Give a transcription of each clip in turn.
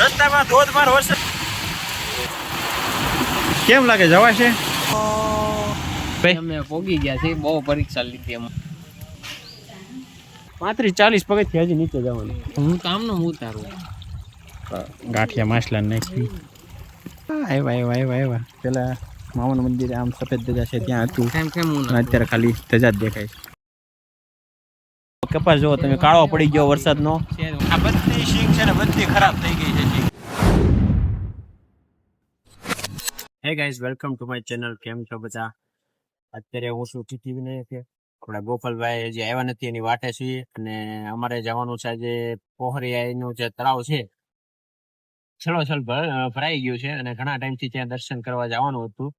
રસ્તામાં ધોધમાર વરસાદ કેમ લાગે જવાશે ભાઈ. અમે પોગી ગયા છે બહુ પરીક્ષા લીધી એમ. પાંત્રીસ ચાલીસ પગથિયા હજી નીચે જવાનું. હું તો આમનો ઉતારું. ગાંઠિયા માછલા નાખી. આવ્યા આવ્યા આવ્યા આવ્યા. પેલા મામાનું મંદિર આમ સફેદ ધજા છે ત્યાં હતું. કેમ કેમ હું અત્યારે ખાલી ધજા જ દેખાય છે. કપાસ જુઓ તમે કાળો પડી ગયો વરસાદનો. આ બધી શીંગ છે ને બધી ખરાબ થઈ ગઈ છે hey guys welcome to my channel કેમ છો બધા? અત્યારે હું છું ટીટી વિનય કે આપણા ગોપાલભાઈ હજી આવ્યા નથી એની વાટે છીએ. અને અમારે જવાનું છે આજે પોહરિયાનું જે તળાવ છે. છલોછલ ભર- ભરાઈ ગયું છે અને ઘણા ટાઈમથી ત્યાં દર્શન કરવા જવાનું હતું.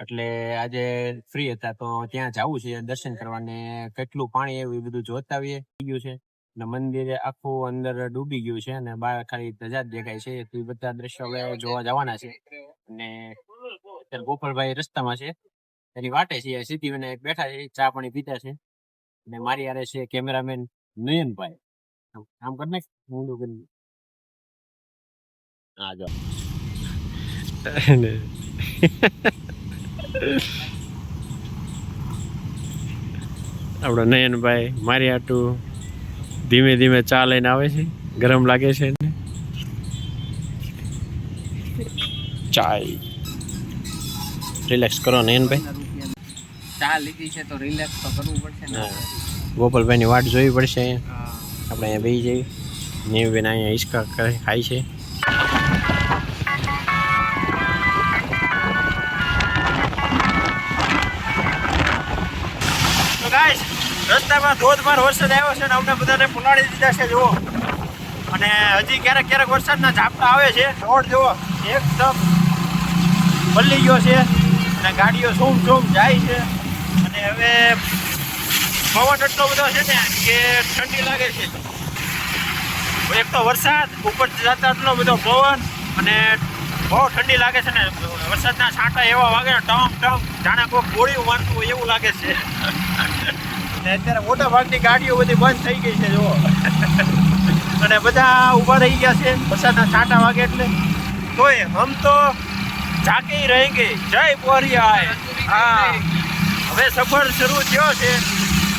એટલે આજે ફ્રી હતા તો ત્યાં જવું છે, દર્શન કરવાને કેટલું પાણી એવું બધું જોતા આવીએ ગયું છે. અને મંદિરે આખું અંદર ડૂબી ગયું છે અને બહાર ખાલી ધજા દેખાય છે. એ બધા દ્રશ્યો જોવા જવાના છે. અને અત્યારે ગોપાલભાઈ રસ્તામાં છે. એની વાટે છે સીધી વિનાયક બેઠા છે, ચા પાણી પીતા છે. અને મારી યારે છે કેમેરામેન નયનભાઈ. આમ કર નાખ, ઊંડું કરી હા, જો. આપણો નયનભાઈ મારી આટું ધીમે ધીમે ચા લઈને આવે છે. ગરમ લાગે છે એને. ચાય. રિલેક્સ કરો નયનભાઈ. ચા લીધી છે તો રિલેક્સ તો કરવું પડશે ને. ગોપાલભાઈની વાટ જોવી પડશે. અહીંયા આપણે અહીંયા બેસી જઈએ. નેવબેન અહીંયા હિંચકા ખાય છે. રસ્તામાં ધોધમાર વરસાદ આવ્યો છે ને અમને બધાને પુલાડી દીધા છે, જુઓ. અને હજી ક્યારેક ક્યારેક વરસાદના ઝાપટા આવે છે. રોડ જુઓ. એકદમ બદલી ગયો છે અને ગાડીઓ સૂમ સૂમ જાય છે. અને હવે પવન એટલો બધો છે ને કે ઠંડી લાગે છે. એક તો વરસાદ, ઉપર જતા એટલો બધો પવન અને બહુ ઠંડી લાગે છે ને. વરસાદના છાંટા એવા વાગે ટમ ટમ જાણે કોઈ ગોળીઓ મારતું એવું લાગે છે. ને અત્યારે મોટા ભાગની ગાડીઓ બધી બંધ થઈ ગઈ છે, જુઓ. અને બધા ઊભા રહી ગયા છે, વરસાદના છાંટા વાગે એટલે. તોય હમ તો જાગે રહેંગે જય બોરિયા હા. હવે સફર શરૂ થયો છે,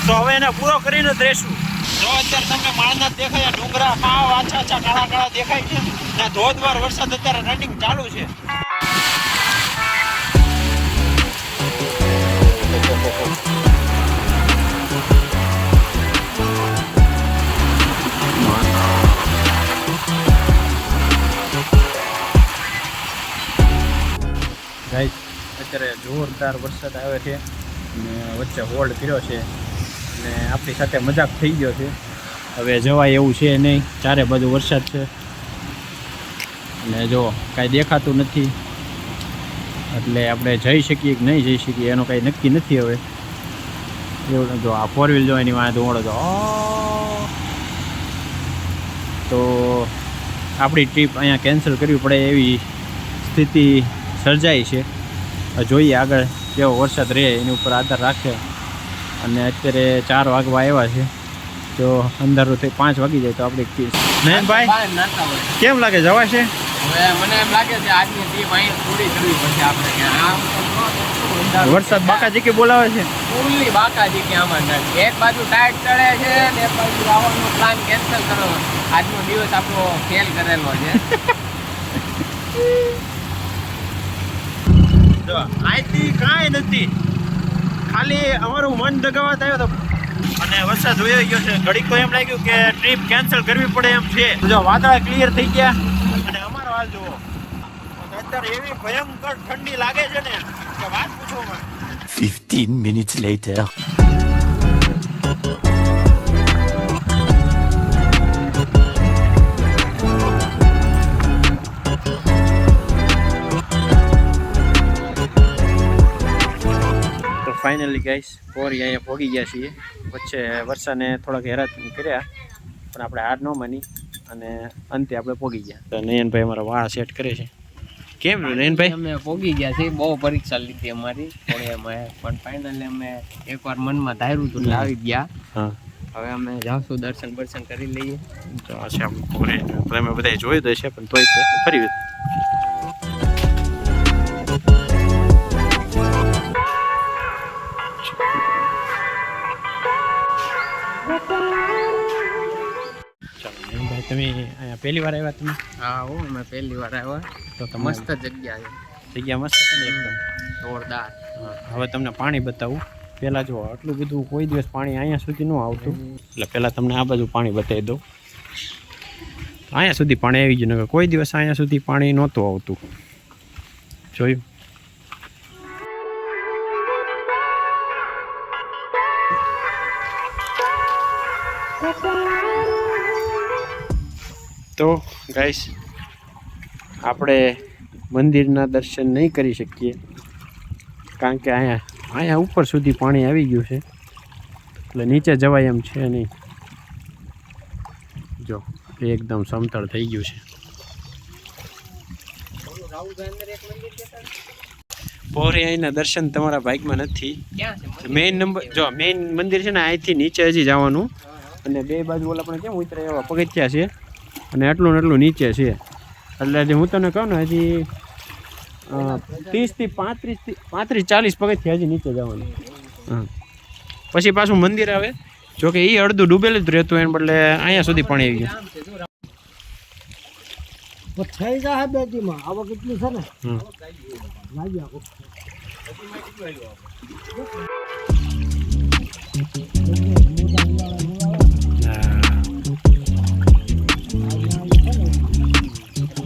તો હવે એને પૂરો કરીને જ રહેશું. જો અત્યારે તમને માણના દેખાય, ડુંગરા સાવ આછા આછા, કાળા કાળા દેખાય છે, ને ધોધમાર વરસાદ અત્યારે રનિંગ ચાલુ છે. અત્યારે જોરદાર વરસાદ આવે છે અને વચ્ચે હોલ્ડ કર્યો છે અને આપણી સાથે મજાક થઈ ગયો છે. હવે જવાય એવું છે નહીં, ચારે બાજુ વરસાદ છે. અને જો કાંઈ દેખાતું નથી, એટલે આપણે જઈ શકીએ કે નહીં જઈ શકીએ એનું કાંઈ નક્કી નથી હવે. એવું જો આ ફોર વ્હીલ જો એની વાંહે ધોળો તો આપણી ટ્રીપ અહીંયા કેન્સલ કરવી પડે એવી સ્થિતિ સર્જાઈ છે. જોઈએ આગળ કેવો વરસાદ રહે એની ઉપર આધાર રાખે. અને અત્યારે ચાર વાગવા આવ્યા છે. તો અંધારું થઈ પાંચ વાગી જાય તો આપણે નયનભાઈ કેમ લાગે જવાશે મને એમ લાગે છે આજની ટીમ અહીં પૂરી કરવી પડશે આપણે વરસાદ બાકાજી કે બોલાવે છે? ફૂલ્લી બાકાજી કે આમાં. એક બાજુ ટાઈટ ચડે છે ને એક બાજુ આવવાનો પ્લાન કેન્સલ કરો આજનો દિવસ આપણો ફેલ કરેલો છે. જો કાંઈ નથી. ખાલી અમારું મન દગાવવા થયો તો અને વરસાદ વયો ગયો છે. ઘડીક તો એમ લાગ્યું કે ટ્રીપ કેન્સલ કરવી પડે એમ છે. જો, વાદળા ક્લિયર થઈ ગયા. અને અમારો હાલ જુઓ. અત્યારે એવી ભયંકર ઠંડી લાગે છે ને, કે વાત પૂછો માં 15 minutes later. ફાઇનલી ગાઈસ પોરી અહીંયા ભોગી ગયા છીએ. વચ્ચે વરસાદને થોડાક હેરાન કર્યા પણ આપણે હાર ન માની અને અંતે આપણે પોગી ગયા. તો નયનભાઈ અમારા વાળ સેટ કરે છે. કેમ નયનભાઈ? અમે પોગી ગયા છે બહુ પરીક્ષા લીધી અમારી. થોડી અમે પણ ફાઇનલી અમે એકવાર મનમાં ધાર્યું હતું આવી ગયા. હા. હવે અમે જાશું દર્શન બર્શન કરી લઈએ. તો છે આપણું તમે બધા જોયું તો છે પણ તોય ફરી ભાઈ તમે અહીંયા પહેલી વાર આવ્યા તમે? હા હો અમે પહેલી વાર આવ્યા. તો તમે મસ્ત જગ્યા છે. જગ્યા મસ્ત છે ને એકદમ? જોરદાર. હવે તમને પાણી બતાવું. પહેલાં જો આટલું બધું કોઈ દિવસ પાણી અહીંયા સુધી ન આવતું. એટલે પહેલાં તમને આ બાજુ પાણી બતાવી દઉં. અહીંયા સુધી પાણી આવી ગયું નકર કોઈ દિવસ અહીંયા સુધી પાણી નહોતું આવતું. જોયું? તો ગાઈસ આપણે મંદિરના દર્શન નહીં કરી શકીએ. કારણ કે અહીંયા અહીંયા ઉપર સુધી પાણી આવી ગયું છે. એટલે નીચે જવાય એમ છે નહીં. જો એકદમ સમતળ થઈ ગયું છે. પોરે અહીંના દર્શન તમારા બાઇકમાં નથી. મેઇન નંબર જો મેઇન મંદિર છે ને અહીંથી નીચે હજી જવાનું. અને બે બાજુ ઓલા આપણે કેમ ઉતરે એવા પગથિયા છે? અને એટલું ને એટલું નીચે છે. એટલે હજી હું તને કહું ને હજી ત્રીસથી પાંત્રીસથી પાંત્રીસ ચાલીસ પગથિયા હજી નીચે જવાનું. હા. પછી પાછું મંદિર આવે. જો કે એ અડધું ડૂબેલું જ રહેતું એને બદલે અહીંયા સુધી પાણી આવી ગયું. થઈ જાય છે ને? લાગી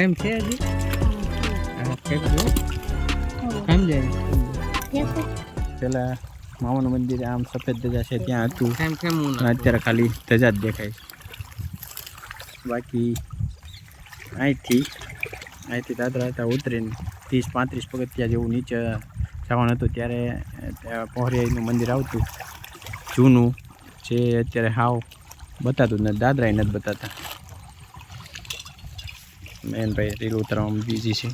કેમ છે હજી? કેમ જો કેમ જાય. પેલા મામાનું મંદિર આમ સફેદ ધજા છે ત્યાં હતું. કેમ કેમ અત્યારે ખાલી ધજા જ દેખાય બાકી અહીંથી અહીંથી દાદરા હતા ઉતરીને ત્રીસ પાંત્રીસ પગથિયા જેવું નીચે જવાનું હતું. ત્યારે પહોરિયાઈનું મંદિર આવતું. જૂનું જે અત્યારે હાવ બતાતું. નથી દાદરાએ નથી બતાતા. મેન ભાઈ રીલ ઉતારવામાં બીજી છે.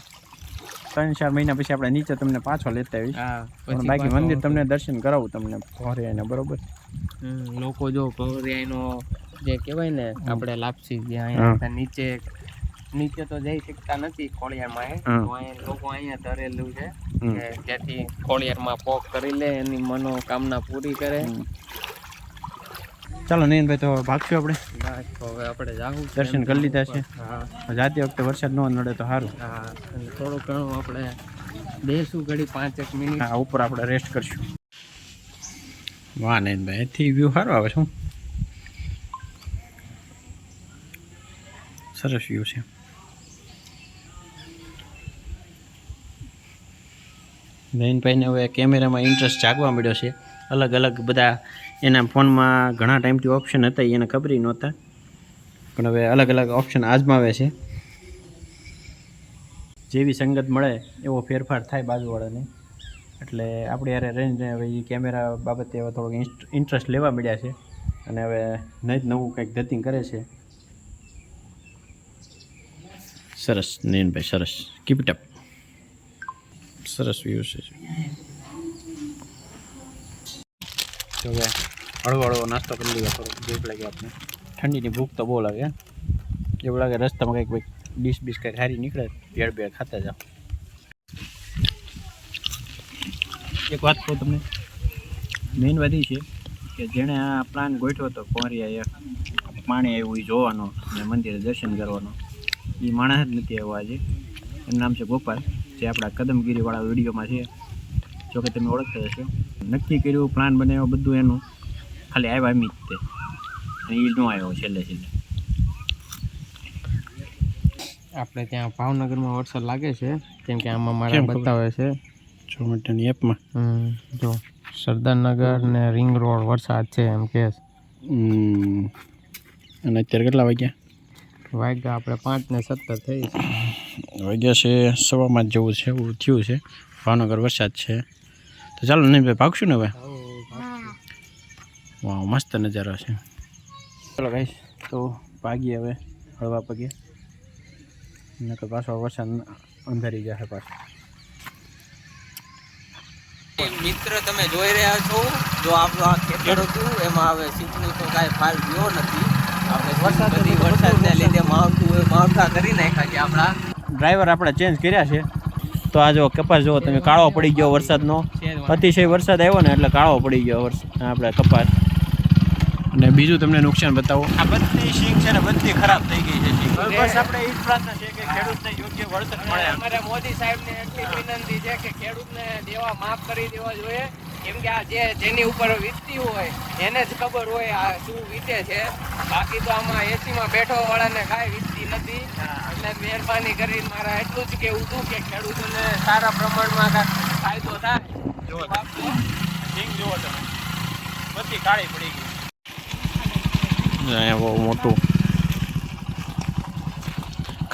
ત્રણ ચાર મહિના પછી આપણે નીચે તમને પાછો લેતા આવીશ. હા પણ પછી બાકી મંદિર તમને દર્શન કરાવું તમને પહોરિયાને બરોબર? લોકો જો પવરિયાનો જે કહેવાય ને આપણે લાપસી જે અહીંયા નીચે નીચે તો જઈ શકતા નથી. અહીંયા લોકો અહીંયા ધરેલું છે જેથી ખોડિયારમાં પોક કરી લે એની મનોકામના પૂરી કરે. ચાલો નયનભાઈ તો ભાગશું આપણે. હવે આપણે જાવું દર્શન કરી લીધા છે. હા. જાતી વખતે વરસાદ ન નડે તો સારું. હા થોડું ઘણું આપણે બેસું ઘડી પાંચેક મિનિટ. હા ઉપર આપણે રેસ્ટ કરશું. વાહ નયનભાઈ એથી વ્યૂ સારો આવે શું સરસ વ્યૂ છે. નયનભાઈને હવે કેમેરામાં ઇન્ટરેસ્ટ જાગવા મળ્યો છે. અલગ અલગ બધા એના ફોનમાં ઘણા ટાઈમથી ઓપ્શન હતા એને ખબર નહોતા. પણ હવે અલગ અલગ ઓપ્શન આજમાવે છે. જેવી સંગત મળે એવો ફેરફાર થાય બાજુવાળાને. એટલે આપણે યારે રહીને હવે એ કેમેરા બાબતે હવે થોડોક ઇન્ટરેસ્ટ લેવા મળ્યા છે. અને હવે નહીં જ નવું કંઈક ધતિંગ કરે છે. સરસ નયનભાઈ સરસ. કીપ ઇટ અપ સરસ વ્યૂ છે. તો હવે હળવો હળવો નાસ્તો કરી લીધો થોડો ભૂખ લાગી આપણે ઠંડીની ભૂખ તો બહુ લાગે એવું લાગે રસ્તામાં કંઈક કંઈક ડીશ બીશ કંઈક હારી નીકળે, ભેળ ભેળ ખાતા જાઓ. એક વાત કહું તમને મેઇન વાત એ છે કે જેણે આ પ્લાન ગોઠવ્યો હતો પહોંરિયા એક પાણી આવ્યું એ જોવાનો અને મંદિરે દર્શન કરવાનો એ માણસ જ નથી આવ્યો આજે. એનું નામ છે ગોપાલ, જે આપણા કદમગીરીવાળા વિડીયોમાં છે. જોકે તમે ઓળખતા હશો. નક્કી કર્યું પ્લાન બનાવ્યો બધું એનું. ખાલી આવ્યા એમ જ તે. અને એ ન આવ્યો છેલ્લે છેલ્લે. આપણે ત્યાં ભાવનગરમાં વરસાદ લાગે છે કેમ કે આમાં મારા બતાવે છે. ઝોમેટોની એપમાં. જો. સરદારનગર ને રિંગ રોડ વરસાદ છે એમ કે અને અત્યારે કેટલા વાગ્યા? વાગ્યા આપણે પાંચ ને સત્તર થઈ છે. વાગ્યા છે સવામાં જ જેવું છે એવું થયું છે. ભાવનગર વરસાદ છે. તો ચાલો નહીં ભાઈ ભાગશું ને હવે વાહ મસ્ત નજારો છે. ચાલો ભાઈ તો ભાગીએ હવે હળવા પગે. નકર પાછો વરસાદ અંધારી જશે પાછો. મિત્ર તમે જોઈ રહ્યા છો જો આપણું આ ખેતર હતું એમાં હવે સિંચની તો કાંઈ ફાલ ગયો નથી. આપણે વરસાદ વરસાદને લીધે માવતું હોય માવતા કરી નાખ્યા છે આપણા. ડ્રાઈવર આપણે ચેન્જ કર્યા છે. તો આ જો કપાસ જુઓ તમે કાળો પડી ગયો વરસાદનો. અતિશય વરસાદ આવ્યો ને એટલે કાળો પડી ગયો વર્ષ આપણે કપાસ. અને બીજું તમને નુકસાન બતાવો. આ બધી સિંગ છે ને બધી ખરાબ થઈ ગઈ છે સિંગ. બસ આપણે એ જ પ્રાર્થના છે કે ખેડૂતને યોગ્ય વળતર મળે અમારે મોદી સાહેબને એટલી વિનંતી છે કે ખેડૂતને દેવા માફ કરી દેવા જોઈએ. કેમ કે આ જે જેની ઉપર વીતતી હોય એને જ ખબર હોય આ શું વીતે છે. બાકી તો આમાં એસીમાં બેઠો વાળાને કાંઈ વીતતી નથી. એટલે મહેરબાની કરીને મારા એટલું જ કેવું હતું કે ખેડૂતોને સારા પ્રમાણમાં જુઓ સિંગ જુઓ તમે. બધી કાળી પડી ગઈ. અહીંયા બહુ મોટું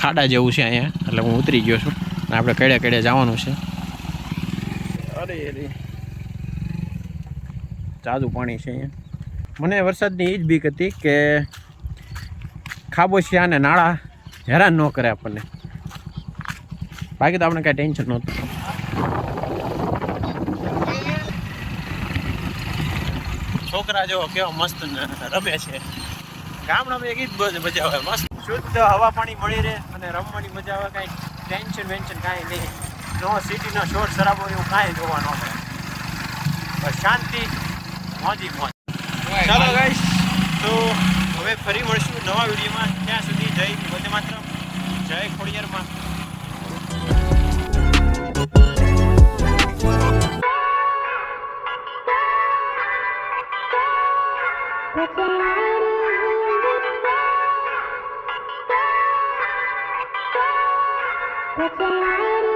ખાડા જેવું છે અહીંયા. એટલે હું ઉતરી ગયો છું. અને આપણે કડે કડે જવાનું છે. અરે અરે જાદુ પાણી છે અહીંયા. મને વરસાદની એ જ બીક હતી કે ખાબોશિયા અને નાળા હેરાન ન કરે આપણને. બાકી તો આપણે કાંઈ ટેન્શન નહોતું. છોકરા જેવો કેવો મસ્ત રમે છે. ગામડામાં એક જ મજા આવે મસ્ત. શુદ્ધ હવા પાણી મળી રહે અને રમવાની મજા આવે કાંઈ ટેન્શન વેન્શન કાંઈ નહીં. નો સિટીનો શોર શરાબો એવું કાંઈ જોવા ન મળે. બસ શાંતિ મોજી મોજ. ચાલો ગાઈસ તો હવે ફરી મળશું નવા વિડીયોમાં. ત્યાં સુધી જય વંદે માત્ર જય ખોડિયારમાં. Put your light